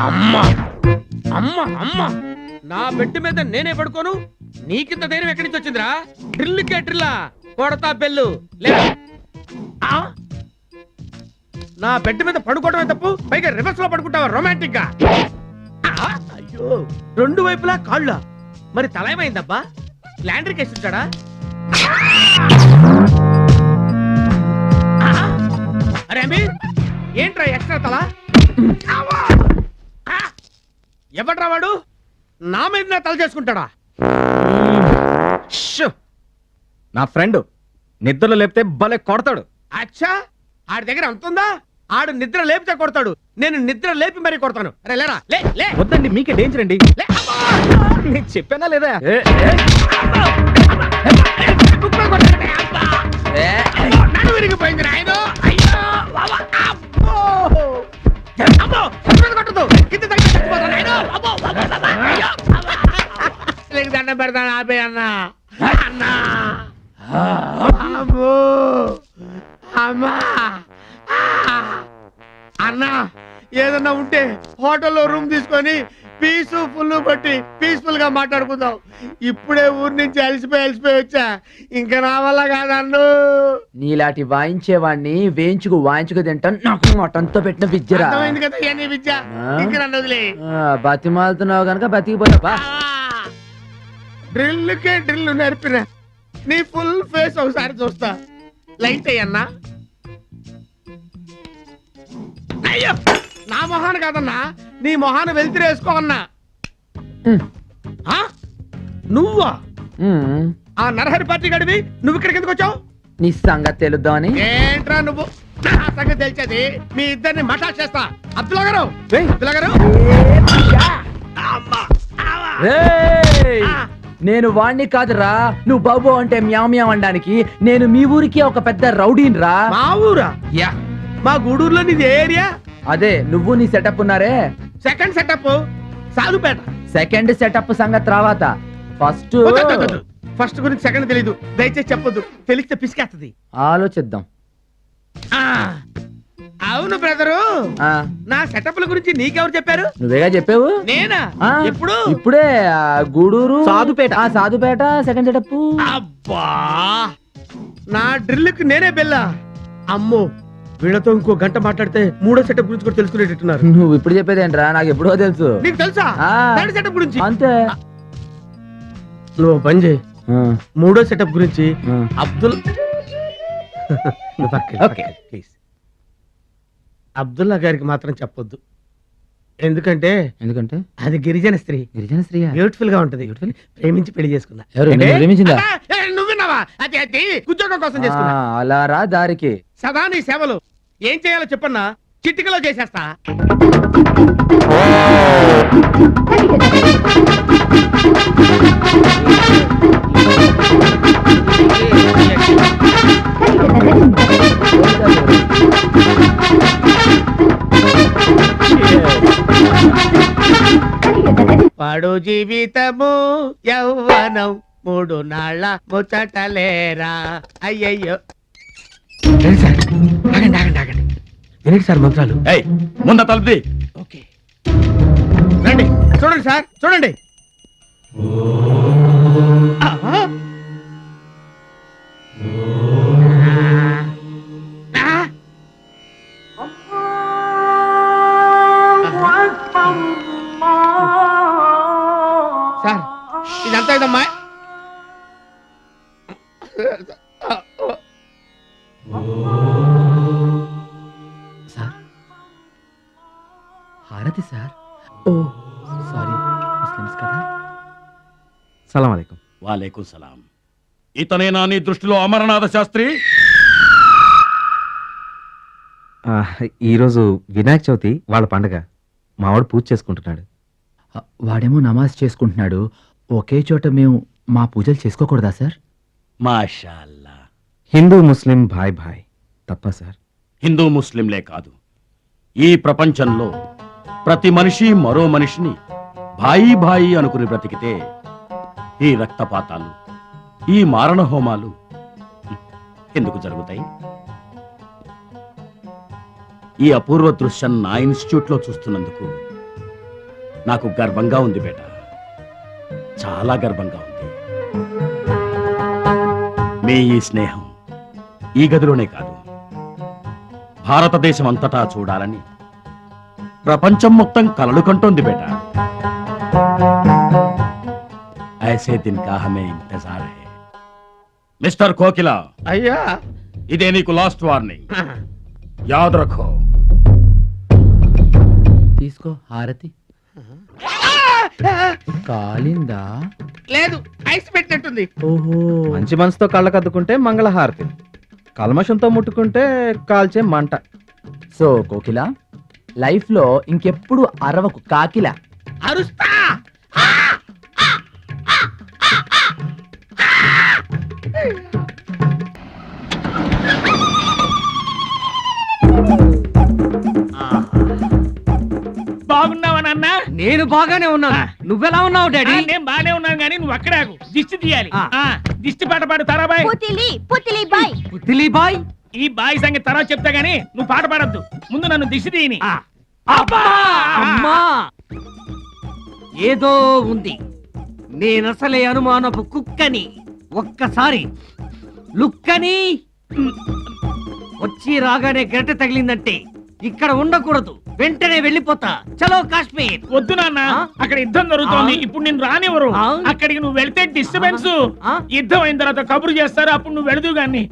అమ్మా. అమ్మ అమ్మ. నా బెడ్ మీద నేనే పడుకోను? నీకింత ధైర్యం ఎక్కడి నుంచి వచ్చిందిరా? డ్రిల్కే డ్రిల్లా. కొడతా బెల్లు. లే? నా బెడ్ మీద పడుకోవడమే తప్పు పైగా రివర్స్లో పడుకుంటావా రొమాంటిక్గా అయ్యో రెండు వైపులా కాళ్ళ. మరి తల ఏమైందబ్బా? ల్యాండర్ కేసు ఉంటాడా అరే ఏంట్రా ఎక్స్ట్రా తల! ఎవడ్రా వాడు? నా మీద నా తల చేసుకుంటాడా షూ! నా ఫ్రెండ్ నిద్రలో లేపితే భలే కొడతాడు. అచ్చా ఆడి దగ్గర అంతుందా ఆడు నిద్ర లేపితే కొడతాడు. నేను నిద్ర లేపి మరీ కొడతాను. అరే లేరా? లే లే. వద్దండి మీకే డేంజర్ అండి. లే అబ్బా! నేను చెప్పానా లేదా? కుక్కలు కొట్టాడే, అబ్బా! నడుము విరిగిపోయింది నాయనో అయ్యో బాబా, అబ్బో! దండం పెడతాను ఆపే అన్నా. అన్నా! అమ్మో! అమ్మా! అన్నా ఏదన్నా ఉంటే హోటల్లో రూమ్ తీసుకొని పీసు ఫుల్ బట్టి పీస్ఫుల్గా మాట్లాడుకుందాం. ఇప్పుడే ఊరి నుంచి అలసిపోయి అలసిపోయి వచ్చా. ఇంకా నా వల్ల కాదన్ను నీలాంటి వాయించేవాడిని వేయించుకు వాయించుకు తింటాను నాకు మటంతో పెట్టిన విద్యరా. అర్థమైంది కదా ఇవన్నీ విద్య? ఇంక నన్ను వదిలే. బతిమాలుతున్నావు కనుక బతికిపోతావా? డ్రిల్కే డ్రిల్ నేర్పిన. నీ ఫుల్ ఫేస్ ఒకసారి చూస్తా. లైట్ అయ్యన్నా అయ్యో! నా మొహాన్ని కాదన్నా. నీ మొహాన్ని వెళ్తిరి వేసుకో అన్నా? నువ్వా? ఆ నరహరి పార్టీ గడివి నువ్వు ఇక్కడికి ఎందుకు వచ్చావు? నీ సంగతి తెలుద్దామని ఏంట్రా నువ్వు? నా సంగతి తెలిసేది మీ ఇద్దరిని మఠా చేస్తా. అబ్దుల్లా గారు? అబ్దుల్లా గారు! నేను వాణ్ణి కాదురా. నువ్వు బాబు అంటే మ్యావ్ అనడానికి నేను మీ ఊరికి ఒక పెద్ద రౌడీని రా మా ఊరా? యా. మా గూడూరులో నీది ఏరియా? అదే నువ్వు నీ సెటప్ ఉన్నారే? Second setup Sadhupeta. Second setup సంగతి తర్వాత ఫస్ట్ ఫస్ట్ గురించి సెకండ్ తెలీదు. దయచేసి చెప్పొద్దు. తెలిస్తే పిసికేస్తుంది ఆలోచిద్దాం. ఆ, అవును బ్రదరు. ఆ. నా సెటప్ల గురించి నీకెవరు చెప్పారు? నువ్వేగా చెప్పావు? నేనా? ఇప్పుడే ఆ, గూడూరు సాధుపేట. ఆ సాధుపేట సెకండ్ సెటప్ అబ్బా! నా డ్రిల్కి నేనే బెల్లా. అమ్మో! వీళ్ళతో ఇంకో గంట మాట్లాడితే మూడో సెటప్ గురించి కూడా తెలుసుకునేటట్టున్నారు. నువ్వు ఇప్పుడు చెప్పేదేంట్రా? నాకు ఎప్పుడో తెలుసు. నీకు తెలుసా? ఆ. థర్డ్ సెటప్ గురించి? అంతే. నువ్వు పని చేయి. ఆ, మూడో సెటప్ గురించి ఆ. అబ్దుల్ ఓకే. ప్లీజ్ అబ్దుల్లా గారికి మాత్రం చెప్పొద్దు. ఎందుకంటే ఎందుకంటే? అది గిరిజన స్త్రీ. గిరిజన స్త్రీయా? బ్యూటిఫుల్గా ఉంటది? ప్రేమించి పెళ్ళి చేసుకున్నా ఎవరు? ఏంటి? నిన్ను ప్రేమించిందా? ఏ, నువ్వు విన్నావా? అది అది ఉద్యోగం కోసం చేసుకున్నా. ఆ, అలా రా దారికి. సదా నీ సేవలు. ఏం చేయాలో చెప్పన్నా? చిటికలో చేసేస్తా. పాడు జీవితము యౌవనం మూడు నాళ్ళ ముచ్చటలేరా. అయ్యయ్యో. సార్? ఆగండి ఆగండి ఆగండి. వినండి సార్ మంత్రాలు. ఏయ్ ముంద తలుపుది ఓకే. రండి. చూడండి సార్ చూడండి. ఆహా. సలాం అలైకుం. వాలేకుం సలాం. ఇతనేనా నీ దృష్టిలో అమరనాథ శాస్త్రి? ఆ, ఈరోజు వినాయక చవితి వాళ్ళ పండగ. మావాడు పూజ చేసుకుంటున్నాడు. వాడేమో నమాజ్ చేసుకుంటున్నాడు. ఒకే చోట మేము మా పూజలు చేసుకోకూడదా సార్? మాషాల్లా. హిందూ ముస్లిం భాయ్ భాయ్. తప్ప సార్. హిందూ ముస్లింలే కాదు. ఈ ప్రపంచంలో ప్రతి మనిషి మరో మనిషిని భాయి భాయి అనుకుని బ్రతికితే ఈ రక్తపాతాలు ఈ మారణ హోమాలు ఎందుకు జరుగుతాయి? ఈ అపూర్వ దృశ్యం నా ఇన్స్టిట్యూట్లో చూస్తున్నందుకు నాకు గర్వంగా ఉంది బేట. చాలా గర్వంగా ఉంది. మీ ఈ స్నేహం ఈ గదిలోనే కాదు భారతదేశం అంతటా చూడాలని ప్రపంచం మొత్తం కలలు కంటోంది బేట. ఐసే దిన్ కా హమే ఇంతజార్ హై మిస్టర్ కోకిలా అయ్యా ఇదే నీకు లాస్ట్ వార్నింగ్ యాద్ రఖో తీసుకో హారతి। కాలిందా? లేదు ఐస్ పెట్టినట్టుంది. ఓహో. మంచి మనసుతో కళ్ళకద్దుకుంటే మంగళహారతి. కల్మషంతో ముట్టుకుంటే కాల్చే మంట. సో కోకిల లైఫ్లో ఇంకెప్పుడు అరవకు కాకిల. అరుస్తా! నేను బాగానే ఉన్నాను. నువ్వెలా ఉన్నావు డాడీ? నేను బానే ఉన్నాను కానీ నువ్వు అక్కడే దిష్టి తీయాలి. దిష్టి పాట పాడు తరాబాయ్ పుతిలి పుతిలి బాయ్. పుత్తిలి బాయ్? ఈ బాయ్ సంగతి తర్వాత చెప్తా గానీ నువ్వు పాట పాడొద్దు. ముందు నన్ను దిష్టి తీయని. ఆ. అబ్బా! అమ్మా! ఏదో ఉంది. నేనసలే అనుమానపు కుక్కని. ఒక్కసారి లుక్కని. వచ్చి రాగానే గంట తగిలిందంటే ఇక్కడ ఉండకూడదు. వెంటనే వెళ్ళిపోతా. చలో కాశ్మీర్. వద్దు నాన్న? అక్కడ యుద్ధం జరుగుతోంది? ఇప్పుడు నేను రానివ్వరు? అక్కడికి నువ్వు వెళ్తే డిస్టర్బెన్స్? యుద్ధం అయిన తర్వాత కబురు చేస్తారు అప్పుడు నువ్వు వెళదు గాని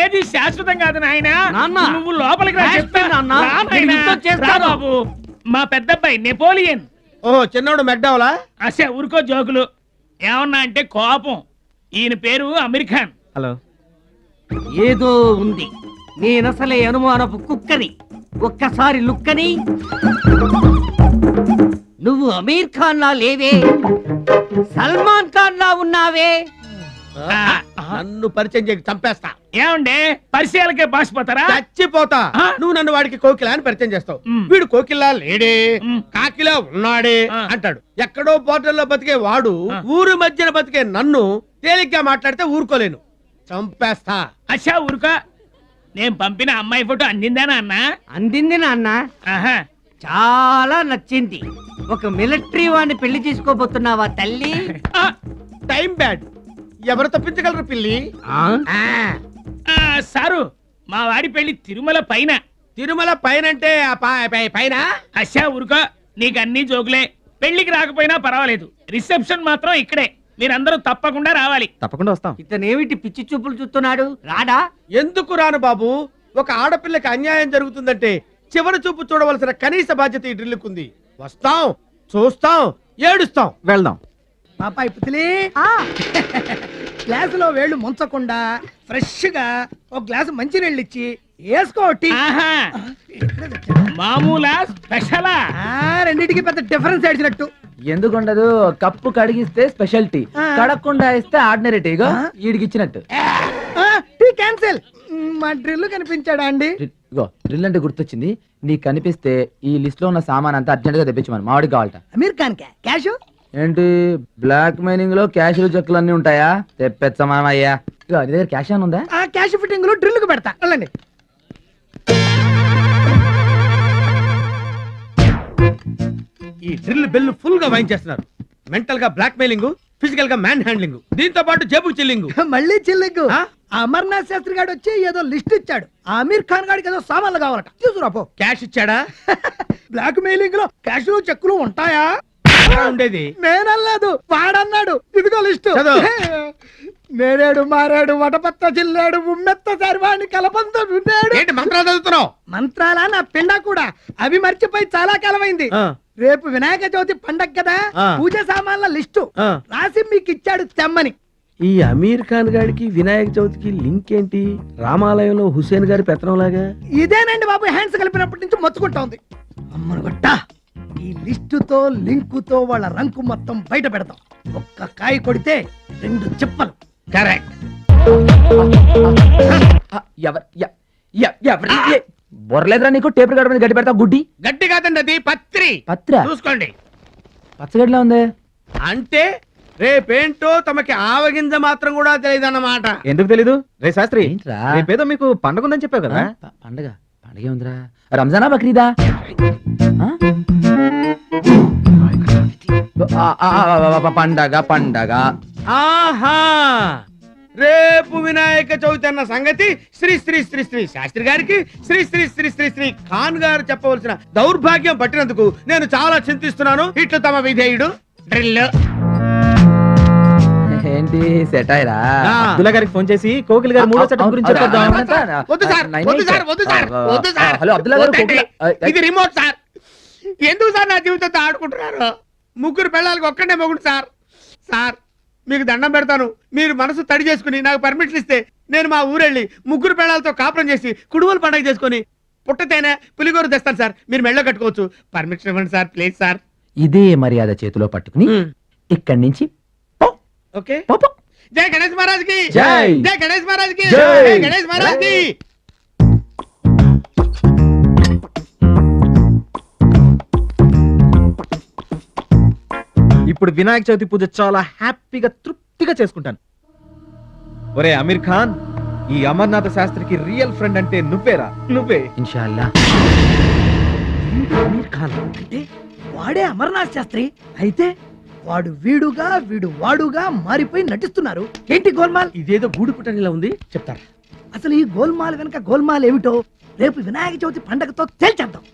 ఏది శాశ్వతం కాదు నాయన. నాన్న. నువ్వు లోపలికి బాబు. మా పెద్దబ్బాయి నెపోలియన్. ఓహో చిన్నోడు మెక్డవలా? అసే ఊరుకో జోకులు. ఏమన్నా అంటే కోపం. ఈయన పేరు అమెరికాన్ హలో. ఏదో ఉంది. నేనసలే అనుమానపు కుక్కని. ఒక్కసారి లుక్కని. నువ్వు అమీర్ ఖాన్ లా లేవే. సల్మాన్ ఖాన్ లా ఉన్నావే నన్ను పరిచయం చేయక చంపేస్తా. ఏమండే? పరిచయాలకే బాసిపోతారా చచ్చిపోతా? నువ్వు నన్ను వాడికి కోకిల అని పరిచయం చేస్తావు. వీడు కోకిలా లేడే. కాకిలా ఉన్నాడే. అంటాడు. ఎక్కడో పోర్టల్లో బతికే వాడు. ఊరు మధ్యన బతికే నన్ను తేలిగ్గా మాట్లాడితే ఊరుకోలేను. చంపేస్తా. అచ్చా ఊరుకో? నేను పంపిన అమ్మాయి ఫోటో అందిందానా అన్నా అందింది నాన్న. ఆహా. చాలా నచ్చింది. ఒక మిలిటరీ వాడిని పెళ్ళి చేసుకోబోతున్నావా తల్లి? Time bad. ఎవరు తప్పించగలరు పిల్లి? ఆ? ఆ, ఆ, సారు మా వాడి పెళ్ళి తిరుమల పైన. తిరుమల పైనంటే ఆ పై- పై- పైన? అచ్చా ఊరుకో. నీకు అన్ని జోకులే. పెళ్ళికి రాకపోయినా పర్వాలేదు. రిసెప్షన్ మాత్రం ఇక్కడే. మీరందరూ తప్పకుండా రావాలి. తప్పకుండా వస్తాం. ఇతనేమిటి పిచ్చి చూపులు చూస్తున్నాడు? రాడా? ఎందుకు రాను బాబు? ఒక ఆడపిల్లకి అన్యాయం జరుగుతుందంటే చివరి చూపు చూడవలసిన కనీస బాధ్యత ఈ డ్రిల్లుకుంది వస్తాం చూస్తాం ఏడుస్తాం. వెళ్దాం. పాపాయి పుతిలి ఆ. గ్లాసులో వేళ్ళు ముంచకుండా ఫ్రెష్గా ఒక గ్లాసు మంచినీళ్ళు ఇచ్చి వేసుకో టీ. ఆహా. మామూలా స్పెషలా. ఆ, రెండిటికి పెద్ద డిఫరెన్స్ ఏడ్చినట్టు. ఎందుకుండదు? కప్పు కడిగిస్తే స్పెషాలిటీ. కడగకుండా ఇస్తే ఆర్డినరీ టీగా ఆ, టీ క్యాన్సిల్. మా డ్రిల్ కనిపించాడా అండి? డ్రిల్- ఇగో డ్రిల్ అంటే గుర్తొచ్చింది. నీకు కనిపిస్తే ఈ లిస్ట్లో ఉన్న సామాన్ అంతా అర్జెంట్గా తెప్పించమని. మామిడి కావాలట. అమీర్ ఖాన్ కా క్యాష్? ఏంటి? బ్లాక్ మైనింగ్లో క్యాష్ చెక్కులు అన్ని ఉంటాయా? తెప్పించమా అయ్యా? ఇగో నీ దగ్గర క్యాష్ అని ఉందా? ఆ క్యాష్ ఫిట్టింగ్లో డ్రిల్కు పెడతా. వెళ్ళండి. ఈ డ్రిల్ బెల్ ఫుల్గా వాయించేస్తున్నారు. మెంటల్గా బ్లాక్ మెయిలింగ్ ఫిజికల్గా మ్యాన్ హ్యాండ్లింగ్ దీంతో పాటు జేబు చిల్లింగ్. మళ్ళీ చిల్లిగ్గు ఆ? అమర్నాథ్ శాస్త్రి గారు వచ్చి ఏదో లిస్ట్ ఇచ్చాడు. ఆ అమీర్ ఖాన్ గారికి ఏదో సామాన్లు కావాలట. తీసుకురా పో. క్యాష్ ఇచ్చాడా? బ్లాక్ మెయిలింగ్లో క్యాష్ చెక్కులు ఉంటాయా? ఎలా ఉండేది. నేనల్లేదు వాడన్నాడు. ఇదిగో లిస్టు. చదువు. నేరేడు మారేడు వటపత్త జిల్లాడు ఉమ్మెత్త సర్వాణి కలబంద ఉన్నాడు ఏంటి మంత్రాలు చదువుతున్నావు? మంత్రాల? నా పిండ కూడా. అవి మర్చిపోయి చాలా కాలమైంది. ఆ, రేపు వినాయక చవితి పండగ కదా ఆ. పూజ సామాన్ల లిస్టు. ఆ. రాసి మీకు ఇచ్చాడు తెమ్మని. ఈ అమీర్ ఖాన్ గారికి వినాయక చవితికి లింక్ ఏంటి? రామాలయంలో హుసేన్ గారి పెత్తనం లాగా ఇదేనండి బాబు హ్యాండ్స్ కలిపినప్పటి నుంచి మొత్తుకుంటా ఉంది అమ్మను గొట్ట ఈ లిస్టుతో లింకుతో వాళ్ళ రంకు మొత్తం బయట పెడతాం. ఒక్క కాయ కొడితే రెండు చెప్పలు. కరెక్ట్. ఆ, ఎవరు? ఎ- ఎ- ఎవరి? ఎ- బొర్రలేదురా నీకు? టేప్ గడ మీద గడ్డి పెడతా గుడ్డి? గట్టి కాదండి అది పత్రి. పత్ర? చూసుకోండి. పచ్చగడ్డిలో ఉంది. అంటే రేపేంటో తమకి ఆవగింజ మాత్రం కూడా తెలియదన్నమాట. ఎందుకు తెలీదు? రే శాస్త్రి ఏంట్రా? రేపేదో మీకు పండగ ఉందని చెప్పావు కదా? ఆ, ప- పండగ? పండగ ఉందిరా. రంజానా బక్రీదా? ఆ? ఆ, ఆ, ఆ, ఆ, పండగ పండగ. ఆహా! రేపు వినాయక చవితి అన్న సంగతి శ్రీ శ్రీ శ్రీ శ్రీ శాస్త్రి గారికి శ్రీ శ్రీ శ్రీ శ్రీ శ్రీ ఖాన్ గారు చెప్పవలసిన దౌర్భాగ్యం పట్టినందుకు నేను చాలా చింతిస్తున్నాను. ఇట్లు తమ విధేయుడు. డ్రిల్. ఏంటి సెట్ అయ్యరా. అబ్దుల్లా గారికి ఫోన్ చేసి కోకిల్ గారు మూడో సెటప్ గురించి చెప్పొద్దాం? వద్దు సార్ వద్దు సార్ వద్దు సార్ వద్దు సార్. హలో అబ్దుల్లా గారు ఇది రిమోట్ సార్. ఎందుకు సార్ నా జీవితంతో ఆడుకుంటున్నారు? ముగ్గురు పిల్లలకి ఒక్కడే మొగుడు సార్. సార్ మీకు దండం పెడతాను. మీరు మనసు తడి చేసుకుని నాకు పర్మిషన్ ఇస్తే నేను మా ఊరెళ్ళి ముగ్గురు పిల్లలతో కాపురం చేసి కుడువలు పండగ చేసుకుని పుట్టతేనే పులిగోరు తెస్తాను సార్. మీరు మెళ్ళో కట్టుకోవచ్చు. పర్మిషన్ ఇవ్వండి సార్ ప్లీజ్ సార్. ఇదే మర్యాద చేతిలో పట్టుకుని ఇక్కడి నుంచి ఓకే. జై గణేష్ మహారాజ్కి జై. గణేష్ మహారాజ్కి. జై గణేష్ మహారాజ్కి ఇప్పుడు వినాయక చవితి పూజ చాలా హ్యాపీగా తృప్తిగా చేసుకుంటాను. ఒరే అమీర్ ఖాన్ ఈ అమర్నాథ శాస్త్రికి రియల్ ఫ్రెండ్ అంటే నువ్వేరా? నువ్వే. ఇన్షాల్లా. అమీర్ ఖాన్? అంటే వాడే అమర్నాథ్ శాస్త్రి? అయితే వాడు వీడుగా వీడు వాడుగా మారిపోయి నటిస్తున్నారు. ఏంటి గోల్మాల్? ఇదేదో గూడు పుట్టనిలా ఉంది. చెప్తారా? అసలు ఈ గోల్మాల్ వెనక గోల్మాల్ ఏమిటో రేపు వినాయక చవితి పండగతో తేల్చేద్దాం.